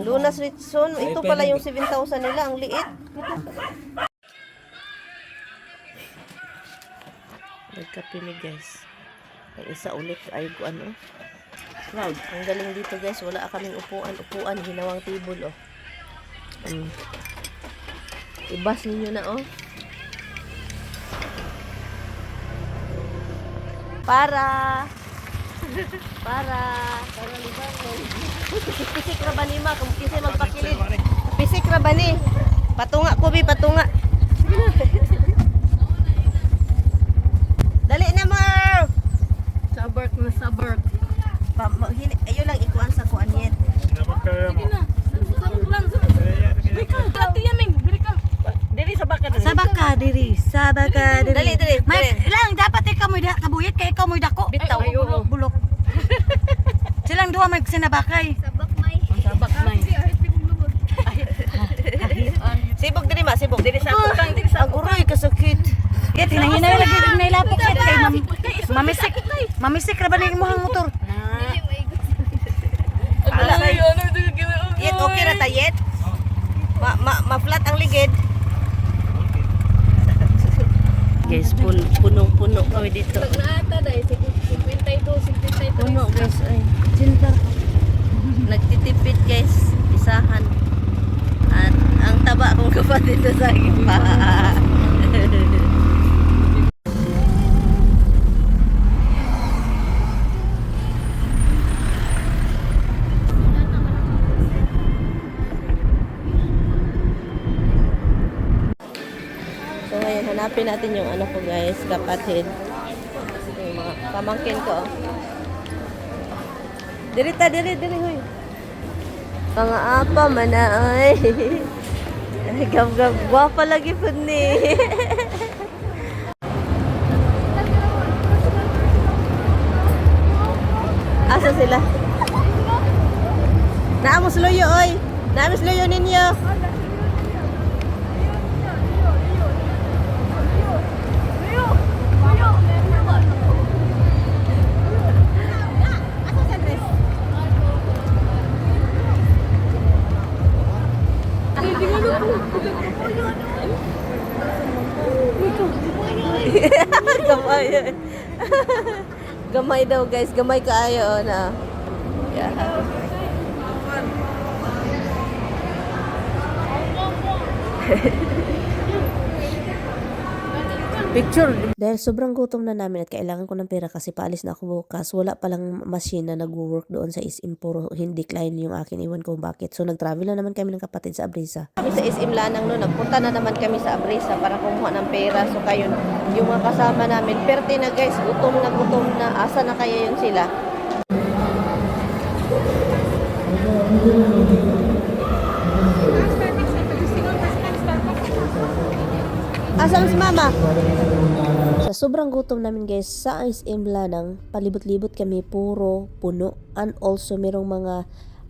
Lunas Ritson, ito pala yung 7,000 nila, ang liit. Nagkape ni guys. Ang isa ulit ay ano. Wow, ang galing dito guys. Wala kaming upuan. Upuan, hinawang table oh. Um, ibas ninyo na oh. Para para para libangon. Pisik ra ba ni ma kung kinsa magpakilid. Pisik ra ba ni? Patunga ko bi patunga. Dali na mo. Sabark na. Pa, ma- hini- ayun lang ikuan sa kuan yet. Sige na. Sabak lang. Bili ka. Dati yaming. Bili ka. Dili sa baka dili. Sabaka diri, sabaka diri. Dali dali. May lang dapat ikaw mo da kabuyit kay ikaw mo dako. Bitaw. Silang duha may sinabakay. Sabak may. Sibog diri ma, sibog diri sa ako kang diri sa ako. Aguroy kasakit. Ya tinahinay lagi may lapok yet kay mam mamisik. Mamisik ra ba ni imong motor? Yet okay ra ta yet. Ma ma ma flat ang ligid. Guys, pun punong-puno kami dito. Pag naata dahil, 52, 52. Puno guys ay. Cinta. Nagtitipid guys, isahan. At ang taba kong kapatid sa akin pa. So ngayon, hanapin natin yung ano ko guys, kapatid. Pamangkin ko. Diri ta, diri, diri, huy. Pangaapa man na, ay. Gab, gab, gwapa lagi po ni. Asa sila? Naamos loyo, oy. Naamos loyo ninyo. gamay. Gamay daw guys, gamay kaayo na. Yeah. Picture. Dahil sobrang gutom na namin at kailangan ko ng pera kasi paalis na ako bukas. Wala palang machine na nagwo-work doon sa SM. Puro hindi decline yung akin. Iwan ko bakit. So nag-travel na naman kami ng kapatid sa Abrisa. Kami sa SM Lanang no, nagpunta na naman kami sa Abrisa para kumuha ng pera. So kayo, yung mga kasama namin, perte na guys, gutom na gutom na. Asa na kaya yun sila? Asan si mama? Sa sobrang gutom namin guys, sa SM Lanang, palibot-libot kami, puro puno. And also, merong mga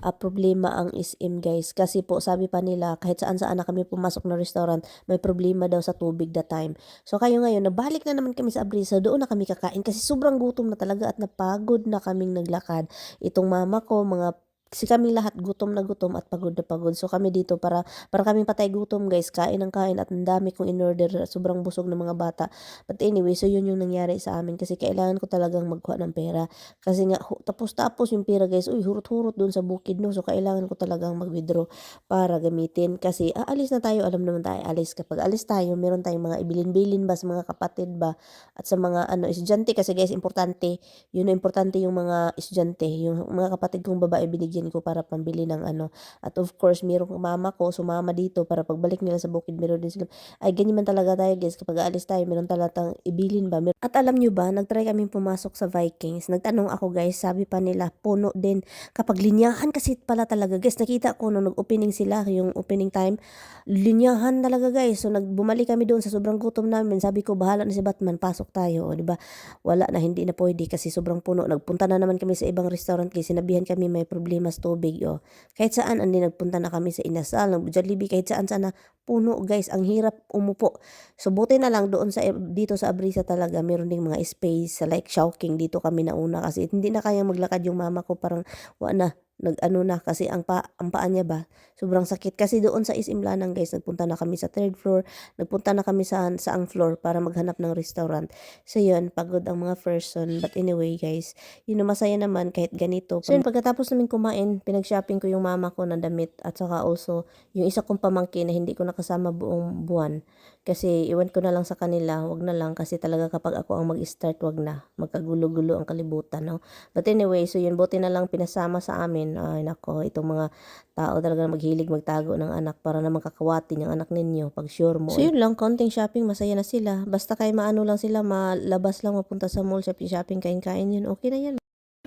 ah, problema ang SM guys. Kasi po, sabi pa nila, kahit saan saan na kami pumasok na restaurant, may problema daw sa tubig that time. So kayo ngayon, nabalik na naman kami sa Abrisa, doon na kami kakain kasi sobrang gutom na talaga at napagod na kaming naglakad. Itong mama ko, mga kasi kami lahat gutom na gutom at pagod na pagod. So kami dito para para kaming patay gutom guys, kain ng kain at ang dami kong in-order, sobrang busog ng mga bata. But anyway, so yun yung nangyari sa amin kasi kailangan ko talagang magkuha ng pera. Kasi nga hu- tapos tapos yung pera guys, uy hurot-hurot doon sa bukid no. So kailangan ko talagang mag-withdraw para gamitin kasi aalis na tayo, alam naman tayo alis. Kapag alis tayo, meron tayong mga ibilin-bilin ba sa mga kapatid ba at sa mga ano estudyante kasi guys importante, yun ang importante yung mga estudyante, yung mga kapatid kong babae binigyan ko para pambili ng ano. At of course, merong mama ko, sumama dito para pagbalik nila sa bukid, meron din sila. Ay, ganyan man talaga tayo guys. Kapag aalis tayo, meron talagang ibilin ba. Mer- At alam nyo ba, nagtry kami pumasok sa Vikings. Nagtanong ako guys, sabi pa nila, puno din. Kapag linyahan kasi pala talaga guys. Nakita ko nung nag-opening sila, yung opening time, linyahan talaga guys. So, nagbumalik kami doon sa sobrang gutom namin. Sabi ko, bahala na si Batman, pasok tayo. O, di ba? Wala na, hindi na pwede kasi sobrang puno. Nagpunta na naman kami sa ibang restaurant kasi sinabihan kami may problema sa tubig. O. Kahit saan, andi nagpunta na kami sa Inasal, ng Jollibee, kahit saan sana puno guys. Ang hirap umupo. So buti na lang doon sa dito sa Abrisa talaga meron ding mga space like Shawking dito kami nauna kasi hindi na kaya maglakad yung mama ko parang wa na nag-ano na kasi ang, pa, ang paa niya ba, sobrang sakit. Kasi doon sa SM Lanang guys, nagpunta na kami sa third floor, nagpunta na kami sa saang floor para maghanap ng restaurant. So yun, pagod ang mga person. But anyway guys, yun masaya naman kahit ganito. So yun, pagkatapos namin kumain, pinag-shopping ko yung mama ko ng damit at saka also yung isa kong pamangkin na hindi ko nakasama buong buwan. Kasi iwan ko na lang sa kanila, wag na lang kasi talaga kapag ako ang mag-start, wag na. Magkagulo-gulo ang kalibutan, no? But anyway, so yun, buti na lang pinasama sa amin. Ay, nako, itong mga tao talaga maghilig magtago ng anak para naman kakawatin yung anak ninyo pag sure mo. So yun lang, konting shopping, masaya na sila. Basta kay maano lang sila, malabas lang, mapunta sa mall, shopping, shopping, kain-kain yun, okay na yan.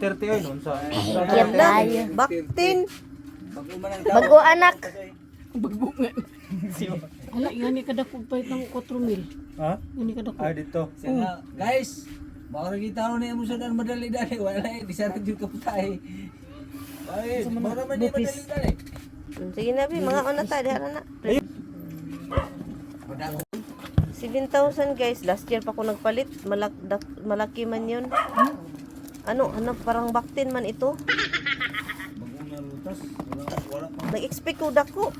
30 ay nun sa Yan na, baktin. Bago anak. Ala, yan kada kog pahit ng 4 mil. Ha? Yan kada Ah, dito. Sana, guys, baka kita ko na yung musa dan madali-dali. Wala eh, di sana dito kaputay. Ay, baka man yung madali-dali. Sige na, Bi, mga una tayo, diha na na. 7,000 guys, last year pa ako nagpalit, Malak, dak, malaki man yun. Ano, ano, parang baktin man ito. Nag-expect ko dako.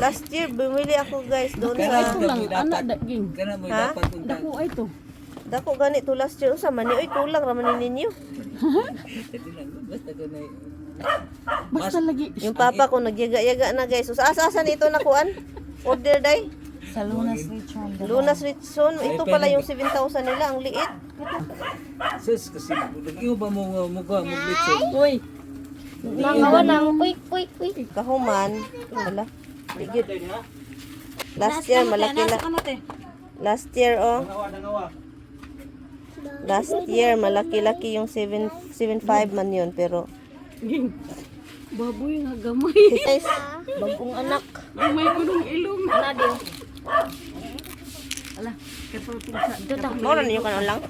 Last year, bumili ako guys doon sa... Ito lang, anak daging. Kana mo Ha? dapat kung Dako ay to. Dako gani to last year. Usa man ni, oy, kulang raman ni ninyo. Dati lang, basta na Basta lagi. Yung papa ko nagyaga-yaga na guys. Usa asa ito nakuan? Order day? Sa Lunas Richard. Lunas Richson. Ito pala yung 7,000 nila. Ang liit. Sus, kasi nag-iyo ba mo mukha mo blitzo? Uy, Mga nang uy uy uy. Kahuman. Wala. Ligid. Last year, malaki la. Last year, oh. Last year, malaki-laki yung 7, 7.5 man yun. Pero. Baboy nga gamay. guys, bagong anak. May gulong ilong. Ana din. Ala, kaya pa pinsa. Dito Mura niyo ka na lang.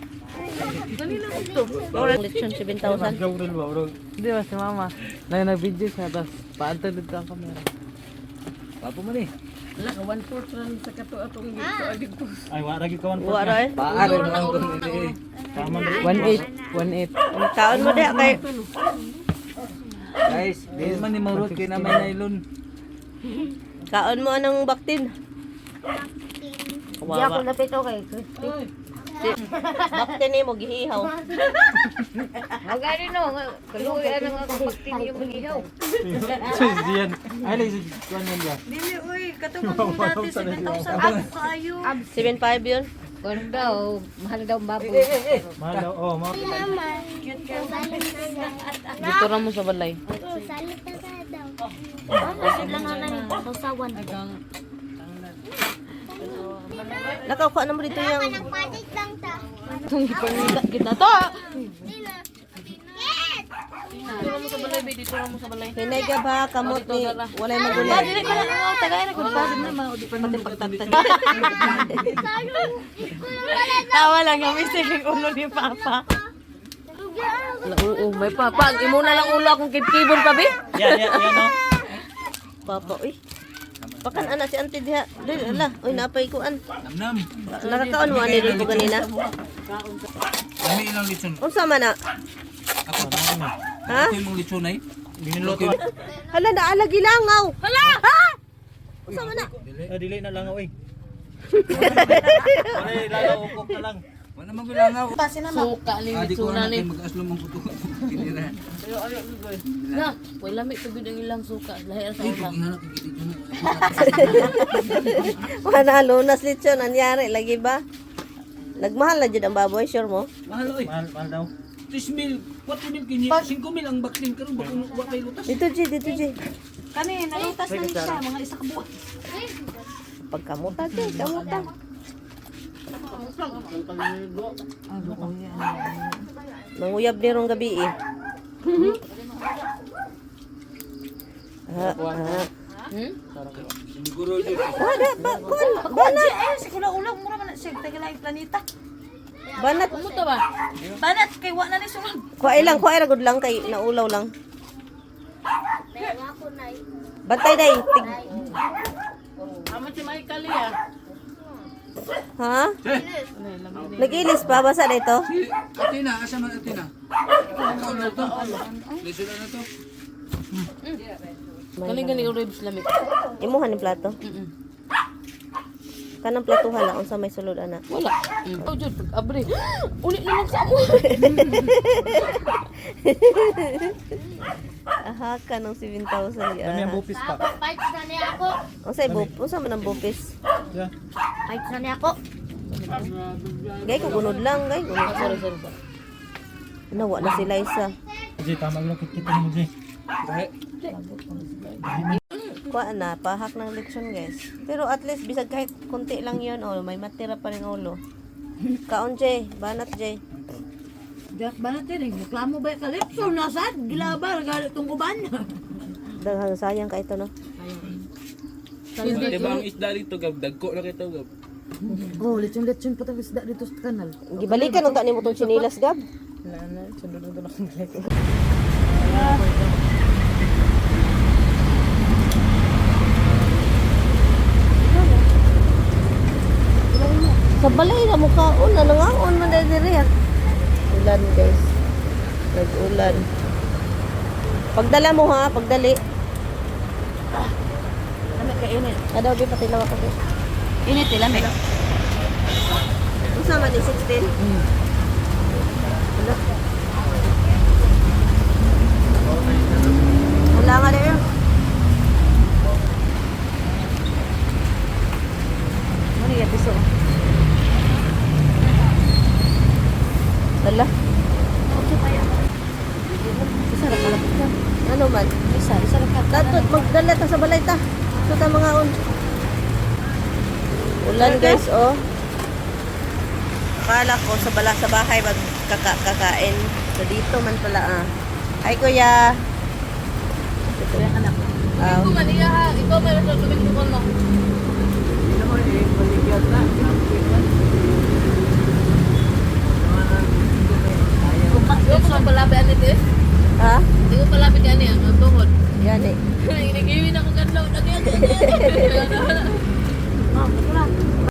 Lang lechon 7,000. Joke rin ba, bro? Hindi ba si mama? Na nag-video siya, tapos paantay dito ang camera. Papo man eh. Ala, ka one fourth lang sa kato atong dito. Ay, wala lagi kawan po. Wala eh. Paano na ako eh. Tama rin. 1.8, 1.8. Ang Kaon mo diha kay Guys, di man ni marut kay na may nylon. kaon mo anong baktin. Di ako lapit okay. Baktin ni mo gihihaw. Magani no, kaluwi ano nga kung magtindi yung magihaw. Sis, diyan. Ay, lagi si Kuan yan ba? Dili, uy, katong mo dati 7,000 abs kayo. 7.5 yun. Kung daw, mahal daw baboy. Mahal daw. Oh, mahal. Dito ra mo sa balay. Nakakuha na mo dito yung Kita to! hinay ka ba kamot ni walay magulay. Dili ko na tagay na ko pa din na mao di pa natin pagtatag. Tawa lang yung mistake ng ulo ni Papa. Oo, may papa. Imo na lang ulo akong kibkibon pa, bi? Yan, yan, yan, no? Papa, uy. Pakan ana si auntie diha. Dili ala, uy napay kuan. Namnam. Nakakaon mo ani dito kanina. Kami ilang litson. Unsa man na? Ako ta. Ha? Ako yung litson ay. Biniluto. Hala na ala gilangaw. Hala! Ha? Unsa man na? Ah, dili na lang, oy. Wala, lalaw, ukok na lang. Wala man bilangaw. Suka ni Adi ko na ni. mag-aslom ang kuto. Kinira. Na, wala may tubig ang ilang suka. Lahir sa Ay, ulam. Wala lunas lechon anyari lagi ba? Nagmahal na jud ang baboy, sure mo? Mahal oy. Mahal, mahal daw. 3 mil, 4 mil kinyi, 5 mil ang baksin karon bakong wa kay lutas. Dito G, dito G. Kani, nalutas na ni siya, mga isa ka buwan. Pagkamuta G, kamuta. Manguyab ni rong gabi eh. Ah, ah. Siguro jud. Wala, ba, kuan, banat, Eh, sige na ulang, mura man na siya. Taga lang yung planeta. banat. Kumusta ba? Banat, kay wa na ni sunod. Kuha lang, kuha ragod lang kay naulaw lang. Bantay day, tig, Amat si Michael ya. Ha? Nag-ilis pa? Basa na ito? Atina, asa man Atina? Ano na to? Lisod na to? Ribs lamig. Imuhan yung plato. Kanang platuhan na, unsa may sulod ana. Wala. Oh, jud pag abre. Ulit naman sa mo. Aha, ka ng 7,000 Kami ang ya. bupis pa. Unsa ibo? Unsa man ang bupis? Yeah. Ay, na niya ako. Gay ko gunod lang, gay. Gunod. Sorry, sorry. sorry. Nawa na si Liza. Jay, tama lang kita mo, Jay. Kuha na, pahak ng leksyon guys. Pero at least, bisag kahit konti lang yon oh, may matira pa rin ulo. Kaon, Jay. Banat, Jay. Dak ba natin? Reklamo ba yung kalipso? Nasad? Gilaba, galit tong uban. Daghang sayang ka ito, no? Di ba ang isda dito, Gab? Dagko na kito, Gab. Oh, lechon-lechon pa tayo isda dito sa kanal. Gibalikan nung ni mo tong chinilas, Gab. Sa balay na mukha una nangaon man dahil diri ha. Ulan guys. Nag-ulan. Pagdala mo ha, pagdali. Lamig ka init. Kadaw di pati lawa ko. Init eh, lamig. Unsa man ni 16? Wala. Wala nga na yun. Ano yung piso? Dala. Isa na kalapit ka. Ano man? Isa, isa na ka. Datot, magdala ta sa balay ta. Yan guys, oh. Akala ko sa bala sa bahay magkakain. So dito man pala ah. Ay kuya. Kuya anak. Oh. Ikaw maliya ha. Ikaw may susubikin ko no. Hindi ko palapit ani te. Ha? Hindi ko palapit ani ang tuhod. Yan eh. Nagigilin ako ganlaw. Nagigilin ako ganlaw. 好，出来了。